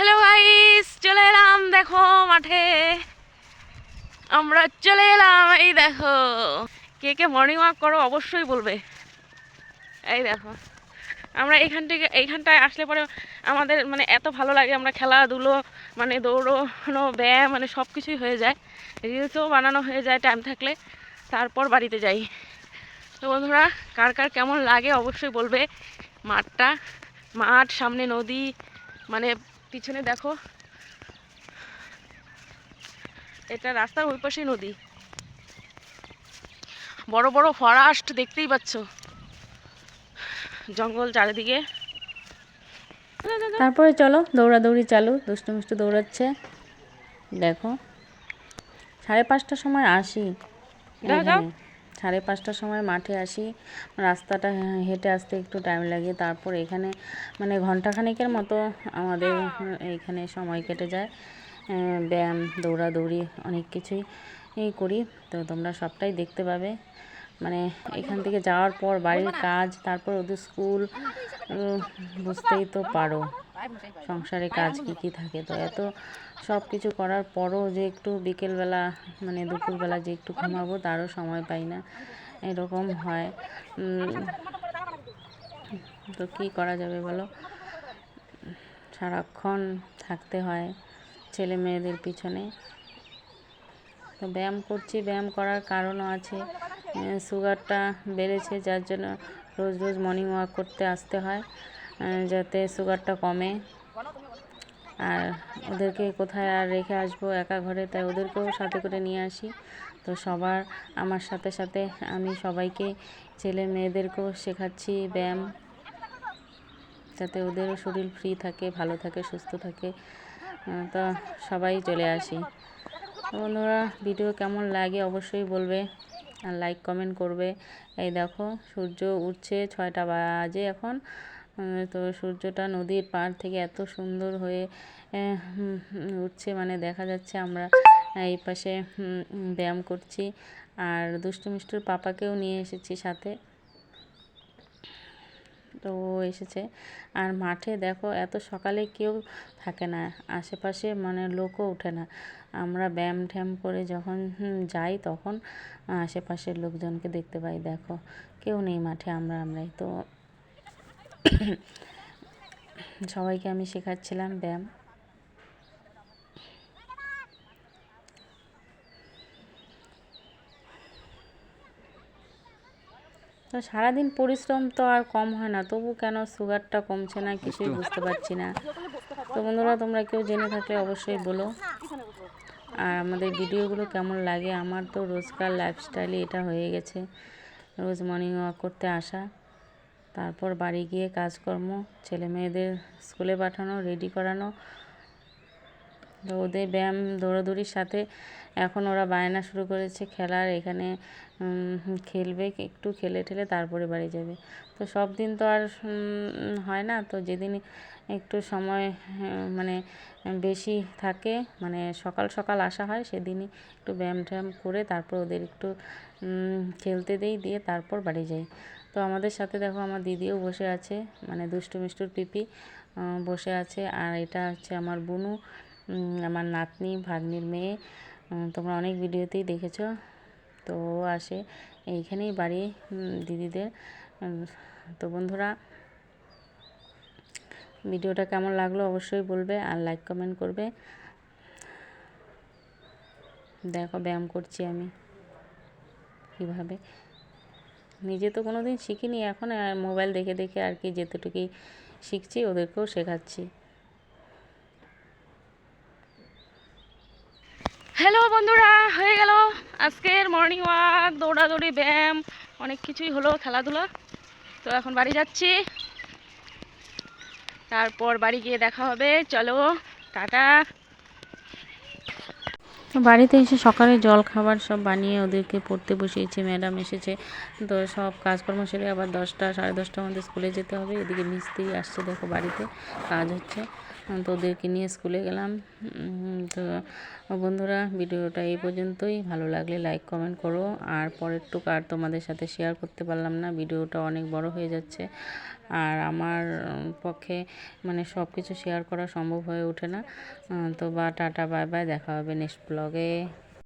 Hello guys চলে এলাম, দেখো, মাঠে। আমরা চলে এলাম, এই দেখো। কে কে মর্নিং ওয়াক করো, অবশ্যই বলবে। এই দেখো। আমরা এইখান থেকে, এইখানটায় আসলে পরে আমাদের মানে এত ভালো লাগে, আমরা খেলাধুলো মানে দৌড়োনো, ব্যায়াম মানে সব কিছুই হয়ে যায়। রিলসও বানানো হয়ে যায় টাইম থাকলে। তারপর বাড়িতে যাই। তো বন্ধুরা, কার কার কেমন লাগে অবশ্যই বলবে। মাঠটা, মাঠ, সামনে নদী মানে পিছনে দেখো। এটা রাস্তার ওই পাশেই নদী। বড় বড় ফরাস্ট দেখতেই পাচ্ছ। জঙ্গল চারিদিকে। তারপরে চলো দৌড়াদৌড়ি চালু দুষ্টু মিষ্টু দৌড়াচ্ছে। দেখো সাড়ে পাঁচটার সময় আসি। সাড়ে পাঁচটার সময় মাঠে আসি। রাস্তাটা হেঁটে আসতে একটু টাইম লাগে। তারপর এখানে মানে ঘন্টাখানেকের মতো আমাদের এইখানে সময় কেটে যায়। ব্যায়াম, দৌড়াদৌড়ি অনেক কিছুই করি। তো তোমরা সবটাই দেখতে পাবে। মানে এখান থেকে যাওয়ার পর বাড়ির কাজ, তারপর ওদের স্কুল বুঝতেই তো পারো সংসারে কাজ কি কি থাকে। তো এত সব কিছু করার পরও যে একটু বিকেলবেলা মানে দুপুরবেলা যে একটু ঘুমাবো তারও সময় পাই না। এরকম হয়। তো কী করা যাবে বলো? সারাক্ষণ থাকতে হয় ছেলে মেয়েদের পিছনে। তো ব্যায়াম করছি, ব্যায়াম করার কারণও আছে। সুগারটা বেড়েছে, যার জন্য রোজ রোজ মর্নিং ওয়াক করতে আসতে হয় যাতে সুগারটা কমে। আর ওদেরকে কোথায় আর রেখে আসব একা ঘরে, তাই ওদেরকেও সাথে করে নিয়ে আসি। তো সবার, আমার সাথে সাথে আমি সবাইকে, ছেলে মেয়েদেরকেও শেখাচ্ছি ব্যায়াম, যাতে ওদেরও শরীর ফ্রি থাকে, ভালো থাকে, সুস্থ থাকে। তো সবাই চলে আসি। বন্ধুরা ভিডিও কেমন লাগে অবশ্যই বলবে। লাইক কমেন্ট করবে। এই দেখো, সূর্য উঠছে ছয়টা বাজে এখন। তো সূর্যটা নদীর পাড় থেকে এত সুন্দর হয়ে উঠছে। মানে দেখা যাচ্ছে আমরা এই পাশে ব্যায়াম করছি। আর দুষ্টু মিষ্টুর পাপাকেও নিয়ে এসেছি সাথে। তো এসেছে। আর মাঠে দেখো, এত সকালে কেউ থাকে না, আশেপাশে মানে লোকও ওঠে না। আমরা ব্যায়াম ঠ্যাম করে যখন যাই তখন আশেপাশের লোকজনকে দেখতে পাই, দেখো। কেউ নেই মাঠে, আমরা, আমরাই। তো সবাইকে আমি শেখাচ্ছিলাম ব্যায়াম। সারাদিন পরিশ্রম তো আর কম হয় না, তবু কেন সুগারটা কমছে না কিছুই বুঝতে পারছি না। তো বন্ধুরা, তোমরা কেউ জেনে থাকলে অবশ্যই বলো। আর আমাদের ভিডিওগুলো কেমন লাগে? আমার তো রোজকার লাইফস্টাইলই এটা হয়ে গেছে। রোজ মর্নিং ওয়াক করতে আসা, তারপর বাড়ি গিয়ে কাজকর্ম ছেলে মেয়েদের স্কুলে পাঠানো রেডি করানো তো ওদের ব্যায়াম দৌড়াদৌড়ির সাথে এখন ওরা বায়না শুরু করেছে খেলার এখানে খেলবে একটু খেলে ঠেলে তারপরে বাড়ি যাবে। তো সব দিন তো আর হয় না তো যেদিন একটু সময় হ্যাঁ, মানে বেশি থাকে মানে সকাল সকাল আসা হয় সেদিনই একটু ব্যায়াম ট্যায়াম করে তারপর ওদের একটু খেলতে দেই দিয়ে তারপর বাড়ি যাই। তো আমাদের সাথে দেখো আমার দিদিও বসে আছে মানে দুষ্টু মিষ্টুর পিপি বসে আছে আর এটা হচ্ছে আমার বুনু আমার নাতনি, ভাগ্নির মেয়ে তোমরা অনেক ভিডিওতেই দেখেছ। তো আসে এইখানেই বাড়ি দিদিদের। তো বন্ধুরা, ভিডিওটা কেমন লাগল অবশ্যই বলবে আর লাইক কমেন্ট করবে। দেখো ব্যায়াম করছি আমি কীভাবে। নিজে তো কোনো দিন শিখিনি, এখন আর মোবাইল দেখে দেখে আর কি যেতটুকুই শিখছি ওদেরকেও শেখাচ্ছি। হ্যালো বন্ধুরা, হয়ে গেল। আজকের মর্নিং ওয়াক দৌড়াদৌড়ি, ব্যায়াম, অনেক কিছুই হলো খেলাধুলা। তো এখন বাড়ি যাচ্ছি। তারপর বাড়ি গিয়ে দেখা হবে। চলো, টাটা। বাড়িতে এসে সকালে জল, খাবার সব বানিয়ে ওদেরকে পড়তে বসিয়েছি। ম্যাডাম এসেছে। তো সব কাজকর্ম সেরে আবার দশটা, সাড়ে দশটার মধ্যে স্কুলে যেতে হবে। এদিকে মিস্ত্রি আসছে, দেখো বাড়িতে কাজ হচ্ছে। তো ওদেরকে নিয়ে স্কুলে গেলাম। তো বন্ধুরা, ভিডিওটা এই পর্যন্তই। ভালো লাগলে লাইক কমেন্ট করো। আর পরের টুক আর তোমাদের সাথে শেয়ার করতে পারলাম না। ভিডিওটা অনেক বড় হয়ে যাচ্ছে। আর আমার পক্ষে মানে সব কিছু শেয়ার করা সম্ভব হয়ে ওঠে না। তো বা, টাটা বাই বাই দেখা হবে নেক্সট ব্লগে